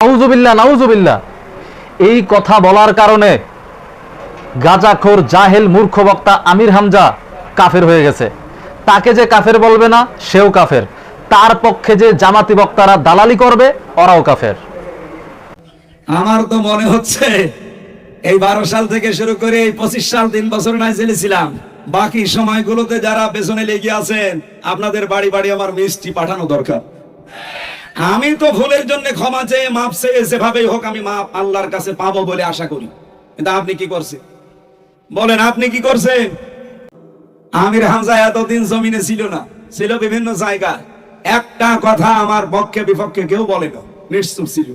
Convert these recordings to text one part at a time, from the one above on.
নাউজুবিল্লাহ নাউজুবিল্লাহ। এই কথা বলার কারণে গাজাখোর জাহেল মূর্খ বক্তা আমির হামজা কাফের হয়ে গেছে। তাকে যে কাফের বলবে না, সেও কাফের। তার পক্ষে যে জামাতি বক্তারা দালালি করবে, ওরাও কাফের। আমার তো মনে হচ্ছে, এই বারো সাল থেকে শুরু করে এই পঁচিশ সাল তিন বছর নাই ছিলাম বাকি সময়গুলোতে যারা পেছনে লেগে আছেন, আপনাদের বাড়ি বাড়ি আমার মিষ্টি পাঠানো দরকার। আমি তো ভুলের জন্য ক্ষমা চেয়ে মাপ চেয়ে যেভাবেই হোক আমি মাপ আল্লাহর কাছে পাবো বলে আশা করি। কিন্তু আপনি কি করছেন? বলেন, আপনি কি করছেন? আমির হামজা এতদিন জমিনে ছিল না, ছিল বিভিন্ন জায়গায় একটা কথা আমার পক্ষে বিপক্ষে কেউ বলে না, নিশ্চুপ ছিল।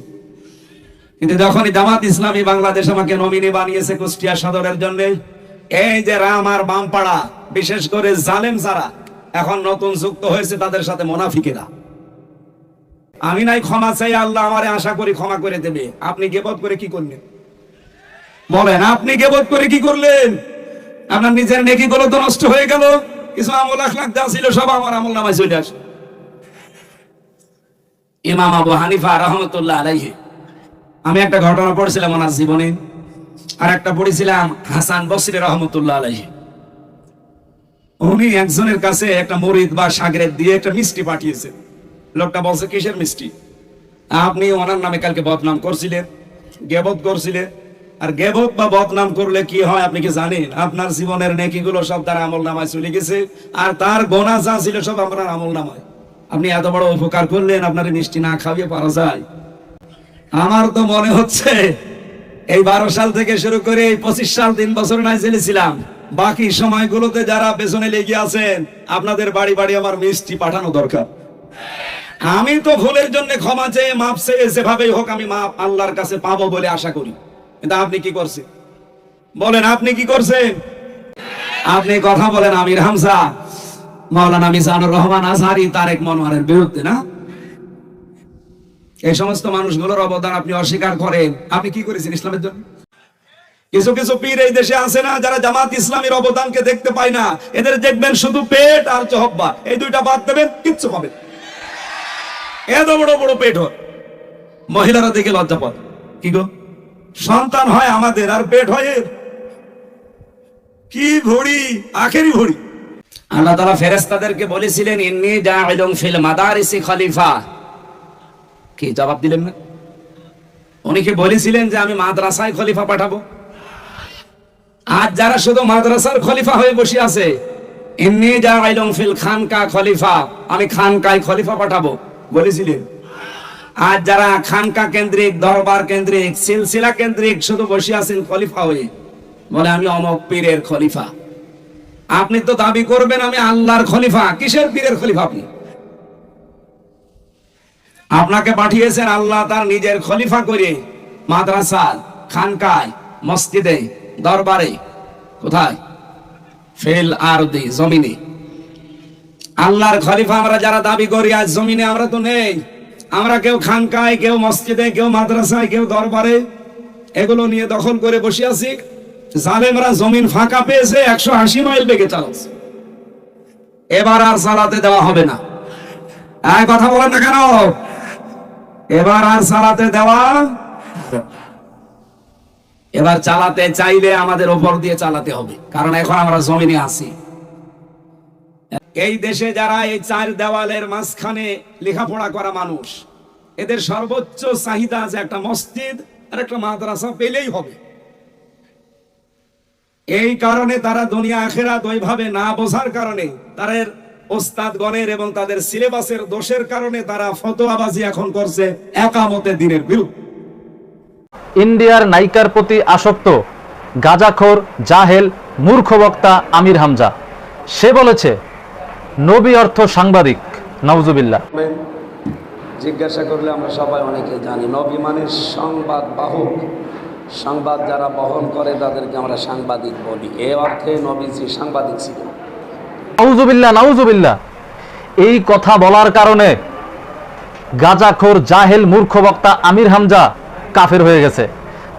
কিন্তু যখনই জামাত ইসলামী বাংলাদেশ আমাকে নমিনি বানিয়েছে কুষ্টিয়া সদরের জন্য, এই যে রাম বামপাড়া, বিশেষ করে জালেম যারা, এখন নতুন যুক্ত হয়েছে তাদের সাথে মোনাফিকেরা। আমি নাই ক্ষমা চাই, আল্লাহ আমারে আশা করি ক্ষমা করে দেবে। আপনি গেবত করে কি করলেন? বলেন, আপনি গেবত করে কি করলেন? আপনার নিজের নেকি গুলো তো নষ্ট হয়ে গেল। কিছু আমল আখলাক যা ছিল সব আমার আমল নামায় চলে আসে। ইমাম আবু হানিফা রহমতুল্লাহ আলাইহি। আমি একটা ঘটনা পড়ছিলাম ওনার জীবনে, আর একটা পড়েছিলাম হাসান বসরি রহমতুল্লাহ আলাইহি। উনি একজনের কাছে একটা মরিদ বা সাগরের দিয়ে একটা মিষ্টি পাঠিয়েছে লোকটা বলছে, কিসের মিষ্টি? আপনি ওনার নামে কালকে বদনাম করছিলেন গেবত করছিলেন আর গেবত বা বদনাম করলে কি হয় আপনি কি জানেন? আপনার জীবনের নেকিগুলো সব তার আমল নামায় চলে গেছে, আর তার গোনা যা ছিল সব আপনার আমল নামায়। আপনি এত বড় উপকার করলেন, আপনার মিষ্টি না খাওয়িয়ে পারা যায়। আমার তো মনে হচ্ছে, এই বারো সাল থেকে শুরু করে এই পঁচিশ সাল তিন বছর নাই ছিলাম বাকি সময়গুলোতে যারা পেছনে লেগে আছেন, আপনাদের বাড়ি বাড়ি আমার মিষ্টি পাঠানো দরকার। আমি তো ভুলের জন্য ক্ষমা চেয়ে মাপ চেয়ে যেভাবেই হোক আমি মাপ আল্লাহর কাছে পাবো বলে আশা করি। কিন্তু আপনি কি করছেন? বলেন, আপনি কি করছেন? আপনি কথা বলেন, আমির হামজা। মাওলানা মিজানুর রহমান আজহারি তারেক মনোয়ারের বিরুদ্ধে, না? এই সমস্ত মানুষগুলোর অবদান আপনি অস্বীকার করেন। আপনি কি করেছেন ইসলামের জন্য? কিছু কিছু পীর এই দেশে আছে না, যারা জামাত ইসলামের অবদানকে দেখতে পায় না। এদের দেখবেন শুধু পেট আর চহব্বা এই দুইটা বাদ দেবেন, কিচ্ছু পাবেন এত বড় বড় পেট হয়। মহিলারা দেখে লজ্জা পায়। কি গো? সন্তান হয় আমাদের, আর পেট হয় এর। কি ভড়ি, আখেরি ভড়ি। আল্লাহ তাআলা ফেরেশতাদেরকে বলেছিলেন, ইন্নী জাইলুম ফিল মাদারিসি খলিফা। কি জবাব দিলেন না? উনি কি বলেছিলেন যে, আমি মাদ্রাসায় খলিফা পাঠাবো? আজ যারা শুধু মাদ্রাসার খলিফা হয়ে বসে আছে এমনি জাইলুম ফিল খানকা খলিফা। আমি খানকায় খলিফা পাঠাবো। বলেছিলেন আজ যারা খানকা কেন্দ্রিক, দরবার কেন্দ্রিক, সিলসিলা কেন্দ্রিক শুধু বসে আছেন খলিফা হয়ে, বলে আমি অমক পীরের খলিফা। আপনি তো দাবি করবেন আমি আল্লাহর খলিফা, কিসের পীরের খলিফা আপনি? আপনাকে পাঠিয়েছেন আল্লাহ তার নিজের খলিফা করে মাদ্রাসা খানকায়, মসজিদে, দরবারে। কোথায়? ফেল আর জমিনে। আল্লাহর খলিফা আমরা যারা দাবি করি, আজ জমিনে আমরা তো নেই। আমরা কেউ খানকায়, কেউ মসজিদে, কেউ মাদ্রাসায়, কেউ দরবারে এগুলো নিয়ে দখল করে বসে আছি। জালেমরা জমিন ফাঁকা পেয়েছে, একশো আশি মাইল বেগে চালাচ্ছে। এবার আর চালাতে দেওয়া হবে না। কথা বলেন না কেন? এবার আর চালাতে দেওয়া এবার চালাতে চাইলে আমাদের ওপর দিয়ে চালাতে হবে, কারণ এখন আমরা জমিনে আছি। এই দেশে যারা এই চার দেওয়ালের মাঝখানে লেখাপড়া করা মানুষ, এদের সর্বোচ্চ চাহিদা আছে একটা মসজিদ আর একটা মাদ্রাসা পেলেই হবে। এই কারণে তারা দুনিয়া আখেরাত ওইভাবে না বোঝার কারণে তাদের ওস্তাদগণের এবং তাদের সিলেবাসের দোষের কারণে তারা ফতোয়াবাজি এখন করছে একামতে দিনের বিরুদ্ধে। ইন্ডিয়ার নায়িকার প্রতি আসক্ত গাজাখোর জাহেল মূর্খ বক্তা আমির হামজা। সে বলেছে নবী অর্থ সাংবাদিক নাউজুবিল্লাহ। জিজ্ঞাসা করলে আমরা সবাই অনেকে জানি নবী মানের সংবাদ বাহক। সংবাদ যারা বহন করে তাদেরকে আমরা সাংবাদিক বলি। এ অর্থে নবীজি সাংবাদিক ছিলেন নাউজুবিল্লাহ নাউজুবিল্লাহ। এই কথা বলার কারণে গাজাখোর জাহেল মূর্খ বক্তা আমির হামজা কাফের হয়ে গেছে।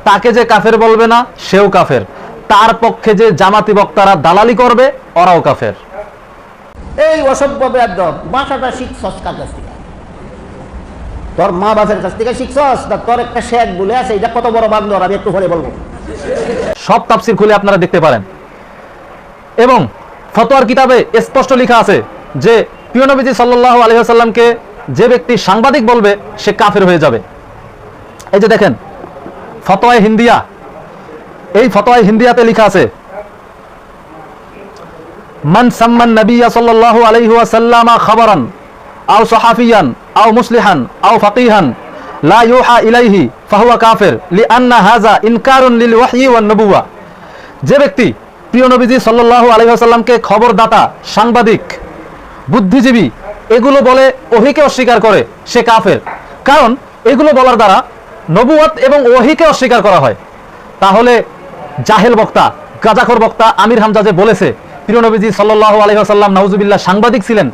তাকে যে কাফের বলবে না সেও কাফের। তার পক্ষে যে জামাতি বক্তারা দালালি করবে ওরাও কাফের। এই অসভ্য বেদ্য বাসাটা শিখ সস্কার কাছ থেকে? তোর মা বাপের কাছ থেকে শিখছস না তোর একটা শেখ বলে আছে? এটা কত বড় বান্দর, আমি একটু পরে বলব। সব তাফসির খুলে আপনারা দেখতে পারেন। এবং ফতোয়ার কিতাবে স্পষ্ট লেখা আছে যে, প্রিয় নবীজি সাল্লাল্লাহু আলাইহি ওয়াসাল্লামকে যে ব্যক্তি সাংবাদিক বলবে, সে কাফের হয়ে যাবে। এই যে দেখেন, ফতোয়ায় হিন্দিয়া, এই ফতোয়ায় হিন্দিয়াতে লেখা আছে মান সাম্মান নবিয়া সাল্লাল্লাহু আলাইহি ওয়াসাল্লামা খাবারান, আও সাহাফিয়ান, আও মুসলিহান, আও ফাকিহান, লা ইউহা ইলাইহি, ফাহুয়া কাফির, লিআন্না হাযা ইনকারুন লিল ওয়াহয়ি ওয়ান নবুওয়া। যে ব্যক্তি প্রিয় নবীজি সাল্লাল্লাহু আলাইহি ওয়াসাল্লামকে খবরদাতা, সাংবাদিক, বুদ্ধিজীবী, এগুলো বলে ওহিকে অস্বীকার করে, সে কাফের। কারণ এগুলো বলার দ্বারা নবুয়ত এবং ওহিকে অস্বীকার করা হয়। তাহলে জাহেল বক্তা, গাজাখর বক্তা আমির হামজা যে বলেছে প্রিয় নবীজি সাল্লাল্লাহু আলাইহি ওয়াসাল্লাম, নাউজুবিল্লাহ, সাংবাদিক ছিলেন।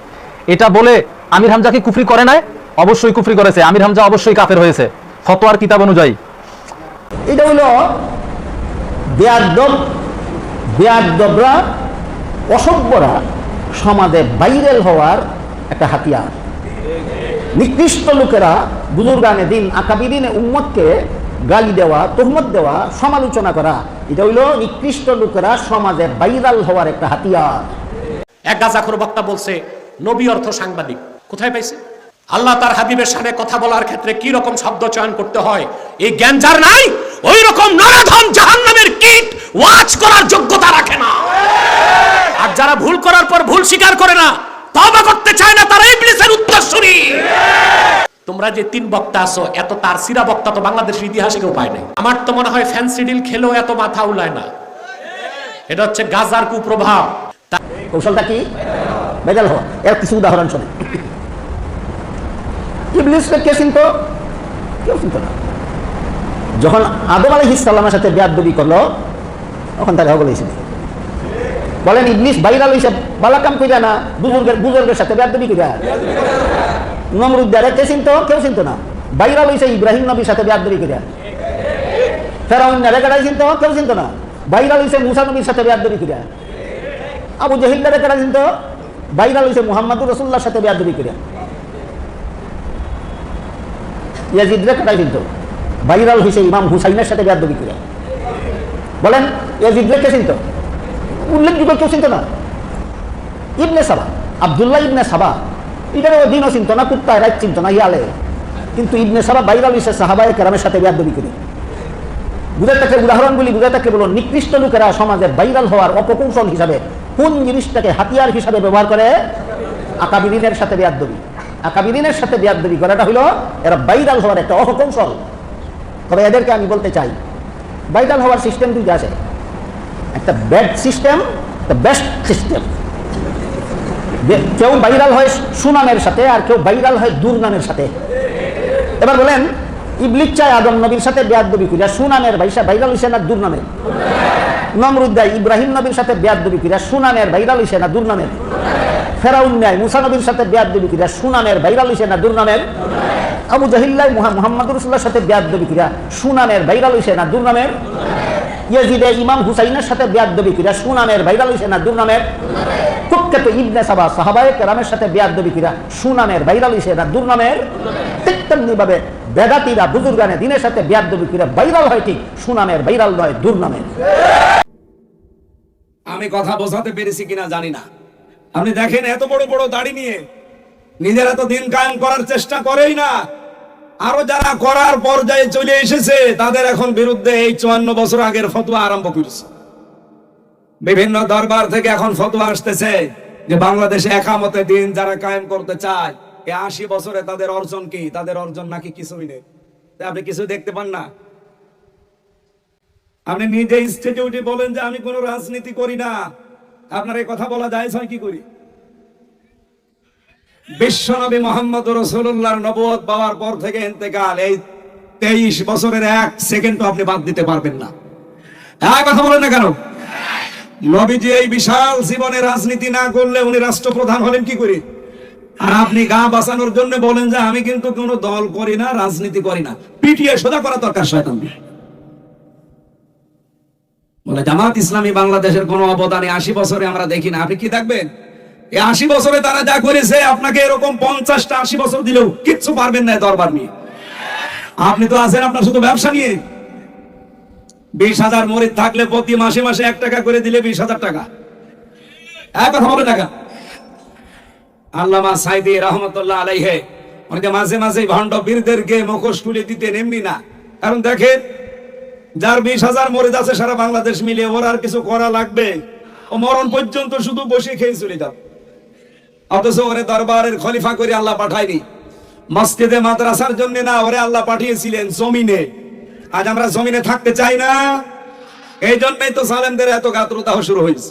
এটা বলে আমির হামজা কি কুফরি করে নাই? অবশ্যই কুফরি করেছে। আমির হামজা অবশ্যই কাফের হয়েছে। ফতোয়ার কিতাব অনুযায়ী। এটা হলো বেয়াদব অসভ্যরা সমাজে ভাইরাল হওয়ার একটা হাতিয়ার। নিকৃষ্ট লোকেরা, বুজুর্গানে দিন আকাবিদিনে উম্মতকে গালি দেওয়া, তহমত দেওয়া, সমালোচনা করা, এটা হইল নিকৃষ্ট লোকেরা সমাজে ভাইরাল হওয়ার একটা হাতিয়ার। এক গাজাখর বক্তা বলছে, নবী অর্থ সাংবাদিক, কোথায় পাইছে? আল্লাহ তার হাবিবের সামনে কথা বলার ক্ষেত্রে কি রকম শব্দ চয়ন করতে হয়, এই জ্ঞান যার নাই? ওই রকম নরাধম জাহান্নামের কীট ওয়াচ করার যোগ্যতা রাখে না। আর যারা ভুল করার পর ভুল স্বীকার করে না তবা করতে চায় না, তারা ইবলিসের উত্তরসূরি। তোমরা যে তিন বক্তা আছো, এত তার সিরা বক্তা তো বাংলাদেশের ইতিহাসে কেউ পায় নাই। আমার তো মনে হয় ফ্যান্সি ডিল খেলেও এত মাথা উলায় না। এটা হচ্ছে গাজার কুপ্রভাব। কৌশলটা কি? বেজাল হওয়া। এর কিছু উদাহরণ শোনে কে চিনত? কেউ চিনত না। যখন আদম আলহ ইসলামের সাথে বেয়াদবি করল, তখন তাকে হগল হয়েছিল বলেন, ইবলিস বাইরাল হয়েছে বালাকাম কইরা না, বুজুর্গের বুজুর্গের সাথে বেয়াদবি কইরা। নমরুদ্দারে কে চিনত? কেউ চিনত না। বাইরাল হয়েছে ইব্রাহিম নবীর সাথে বেয়াদবি চিনত? কেউ চিনত না। বাইরাল হয়েছে মুসা নবীর সাথে আবু জাহিল্লারে কেনা চিনত? বাইরাল হয়েছে মুহাম্মদুর সাথে বেয়াদবি করিয়া ইয়াজিদরে কেটাই চিনত? বাইরাল হয়েছে ইমাম হুসাইনের সাথে বেয়াদবি করিয়া বলেন ইয়াজিদরে কে চিনত? উল্লেখযোগ্য কেউ চিনত না। ইবনে সাবা, আবদুল্লাহ ইবনে সাবা এটার অধীনও চিন্ত না, কুত্তায় রাত চিন্ত না, ইয়ালে। কিন্তু ইবনে সাবা বাইরাল হয়েছে সাহাবায় কেরামের সাথে বেয়াদবি করি। বুঝে থাকে উদাহরণগুলি বুঝে থাকে বলুন নিকৃষ্ট লোকেরা সমাজে ভাইরাল হওয়ার অপকৌশল হিসাবে কোন জিনিসটাকে হাতিয়ার হিসাবে ব্যবহার করে? আকাবিদিনের সাথে বেয়াদবি। আকাবিদিনের সাথে বেয়াদবি করাটা হলো এরা ভাইরাল হওয়ার একটা অপকৌশল। তবে এদেরকে আমি বলতে চাই ভাইরাল হওয়ার সিস্টেম দুইটা আছে। একটা ব্যাড সিস্টেম একটা বেস্ট সিস্টেম কেউ ভাইরাল হয় সুনামের সাথে আর কেউ ভাইরাল হয় দুর্নামের সাথে। এবার বলেন ইবলিক চায় আদম নবীর সাথে বেয়াদবি করিয়া সুনামের ভাইসা ভাইরাল হইছে না দুর্নামের নমরুদ্দাই ইব্রাহিম নবীর সাথে বেয়াদবি করিয়া সুনামের ভাইরাল হইছে না দুর্নামের ফেরাউন ন্যায় মুসা নবীর সাথে বেয়াদবি করিয়া সুনামের ভাইরাল হইছে না দুর্নামের আবু জাহিল্লাই মোহাম্মদ রসুল্লাহর সাথে বেয়াদবি করিয়া সুনামের ভাইরাল হইছে না দুর্নামের ইয়াজিদে ইমাম হুসাইনের সাথে বেয়াদবি করিয়া সুনামের ভাইরাল হইছে না দুর্নামের কুখ্যাত ইবনে সাবা, সাহাবায়ে কেরামের সাথে বেয়াদবি করিয়া সুনামের ভাইরাল হইছে না দুর্নামের ঠিক তেমনি ভাবে বেদাতিরা, বুজুর্গানে দিনের সাথে বেয়াদবি করে ভাইরাল হয় ঠিক, সুনামের ভাইরাল নয়, দুর্নামের। আমি কথা বোঝাতে পেরেছি কিনা জানি না। আপনি দেখেন এত বড় বড় দাড়ি নিয়ে নিজেরা তো দিন কায়েম করার চেষ্টা করেই না। আরও যারা করার পর্যায়ে চলে এসেছে, তাদের এখন বিরুদ্ধে এই চুয়ান্ন বছর আগের ফতোয়া আরম্ভ করেছে। বিভিন্ন দরবার থেকে এখন ফতোয়া আসতেছে যে বাংলাদেশে একামতে দিন যারা কায়েম করতে চায় এই আশি বছরে তাদের অর্জন কি? তাদের অর্জন নাকি কিছুই নেই। আপনি কিছু দেখতে পান না? আপনি নিজে ইনস্টিটিউটে বলেন যে আমি কোনো রাজনীতি করি না। আপনার এই কথা বলা যায় হয় কি করি? বিশ্বনবী মোহাম্মদ রসুল্লাহর নবদ পাওয়ার পর থেকে এতেকাল এই তেইশ বছরের এক সেকেন্ডও আপনি বাদ দিতে পারবেন না। এক কথা বলেন না কেন? নবীজি এই বিশাল জীবনে রাজনীতি না করলে উনি রাষ্ট্রপ্রধান হলেন কি করে? আর আপনি গা বাঁচানোর জন্য বলেন যে আমি কিন্তু কোনো দল করি না, রাজনীতি করি না। পিটিয়ে সোজা করা দরকার শয়তান বলে, জামাত ইসলামী বাংলাদেশের কোনো অবদানে আশি বছরে আমরা দেখি না। আপনি কি দেখবেন? এই আশি বছরে তারা যা করেছে, আপনাকে এরকম পঞ্চাশটা আশি বছর দিলেও কিচ্ছু পারবেন না দরবার নিয়ে। আপনি তো আছেন আপনার শুধু ব্যবসা নিয়ে। বিশ হাজার মরিদ থাকলে প্রতি মাসে মাসে এক টাকা করে দিলে বিশ হাজার টাকা। এক কথা হবে টাকা আল্লামা সাইদি রহমতুল্লাহ আলাইহে অনেকে মাঝে মাঝে ভণ্ড বীরদেরকে মুখোশ তুলে দিতেন, এমনি না। কারণ দেখেন, যার বিশ হাজার মরিদ আছে সারা বাংলাদেশ মিলে ওর আর কিছু করা লাগবে। ও মরণ পর্যন্ত শুধু বসে খেয়ে চলে যাবে। অথচ ওরে দরবারের খলিফা করে আল্লাহ পাঠায়নি। মসজিদে মাদ্রাসার জন্য না, ওরে আল্লাহ পাঠিয়েছিলেন জমিনে। আজ আমরা জমিনে থাকতে চাই না। এই জন্যই তো সালেমদের এত গাত্রতাও শুরু হয়েছে।